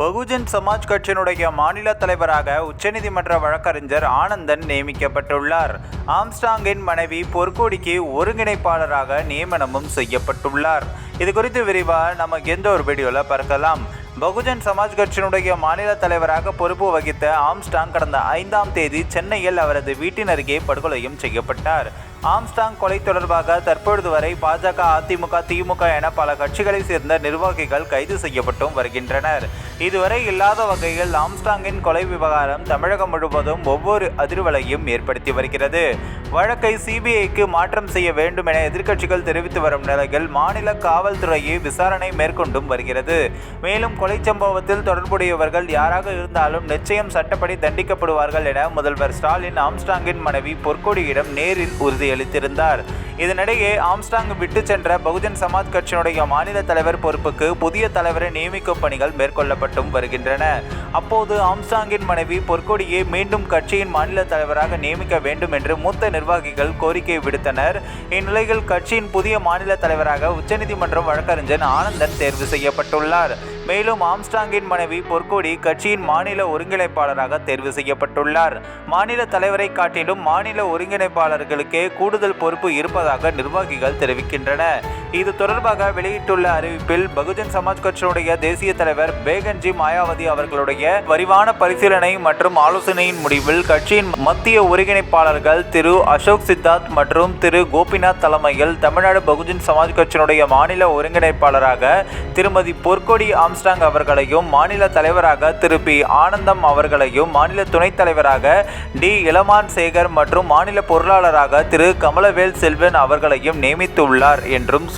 பகுஜன் சமாஜ் கட்சியினுடைய மாநில தலைவராக உச்சநீதிமன்ற வழக்கறிஞர் ஆனந்தன் நியமிக்கப்பட்டுள்ளார். ஆம்ஸ்டாங்கின் மனைவி பொற்கொடிக்கு ஒருங்கிணைப்பாளராக நியமனமும் செய்யப்பட்டுள்ளார். இது குறித்து விரிவாக நம்ம எந்த ஒரு வீடியோவில் பார்க்கலாம். பகுஜன் சமாஜ் கட்சியினுடைய மாநில தலைவராக பொறுப்பு வகித்த ஆம்ஸ்டாங் கடந்த ஐந்தாம் தேதி சென்னையில் அவரது வீட்டின் அருகே படுகொலையும் செய்யப்பட்டார். ஆம்ஸ்டாங் கொலை தொடர்பாக தற்பொழுது வரை பாஜக அதிமுக திமுக என பல கட்சிகளைச் சேர்ந்த நிர்வாகிகள் கைது செய்யப்பட்டும் வருகின்றனர். இதுவரை இல்லாத வகையில் ஆம்ஸ்டாங்கின் கொலை விவகாரம் தமிழகம் முழுவதும் ஒவ்வொரு அதிர்வலையும் ஏற்படுத்தி வருகிறது. வழக்கை சிபிஐக்கு மாற்றம் செய்ய வேண்டும் என எதிர்க்கட்சிகள் தெரிவித்து வரும் நிலையில் மாநில காவல்துறையை விசாரணை மேற்கொண்டும் வருகிறது. மேலும் கொலை சம்பவத்தில் தொடர்புடையவர்கள் யாராக இருந்தாலும் நிச்சயம் சட்டப்படி தண்டிக்கப்படுவார்கள் என முதல்வர் ஸ்டாலின் ஆம்ஸ்டாங்கின் மனைவி பொற்கொடியிடம் நேரில் உறுதி அளித்திருந்தார். இதனிடையே ஆம்ஸ்டாங் விட்டு சென்ற பகுஜன் சமாஜ் கட்சியினுடைய மாநில தலைவர் பொறுப்புக்கு புதிய தலைவரை நியமிக்கும் பணிகள் மேற்கொள்ளப்பட்டும் வருகின்றன. அப்போது ஆம்ஸ்டாங்கின் மனைவி பொற்கொடியை மீண்டும் கட்சியின் மாநில தலைவராக நியமிக்க வேண்டும் என்று மூத்த நிர்வாகிகள் கோரிக்கை விடுத்தனர். இந்நிலையில் கட்சியின் புதிய மாநில தலைவராக உச்சநீதிமன்றம் வழக்கறிஞர் ஆனந்தன் தேர்வு செய்யப்பட்டுள்ளார். மேலும் ஆம்ஸ்டாங்கின் மனைவி பொற்கொடி கட்சியின் மாநில ஒருங்கிணைப்பாளராக தேர்வு செய்யப்பட்டுள்ளார். மாநில தலைவரை காட்டிலும் மாநில ஒருங்கிணைப்பாளர்களுக்கே கூடுதல் பொறுப்பு இருப்பதாக நிர்வாகிகள் தெரிவிக்கின்றன இது தொடர்பாக வெளியிட்டுள்ள அறிவிப்பில் பகுஜன் சமாஜ் கட்சியுடைய தேசிய தலைவர் பேகன்ஜி மாயாவதி அவர்களுடைய விரிவான பரிசீலனை மற்றும் ஆலோசனையின் முடிவில் கட்சியின் மத்திய ஒருங்கிணைப்பாளர்கள் திரு அசோக் சித்தார்த் மற்றும் திரு கோபிநாத் தலைமையில் தமிழ்நாடு பகுஜன் சமாஜ் கட்சியினுடைய மாநில ஒருங்கிணைப்பாளராக திருமதி பொற்கொடி ஆம்ஸ்டாங் அவர்களையும் மாநில தலைவராக திரு பி ஆனந்தம் அவர்களையும் மாநில துணைத் தலைவராக டி இளமான் சேகர் மற்றும் மாநில பொருளாளராக திரு கமலவேல் செல்வன் அவர்களையும் நியமித்துள்ளார் என்றும்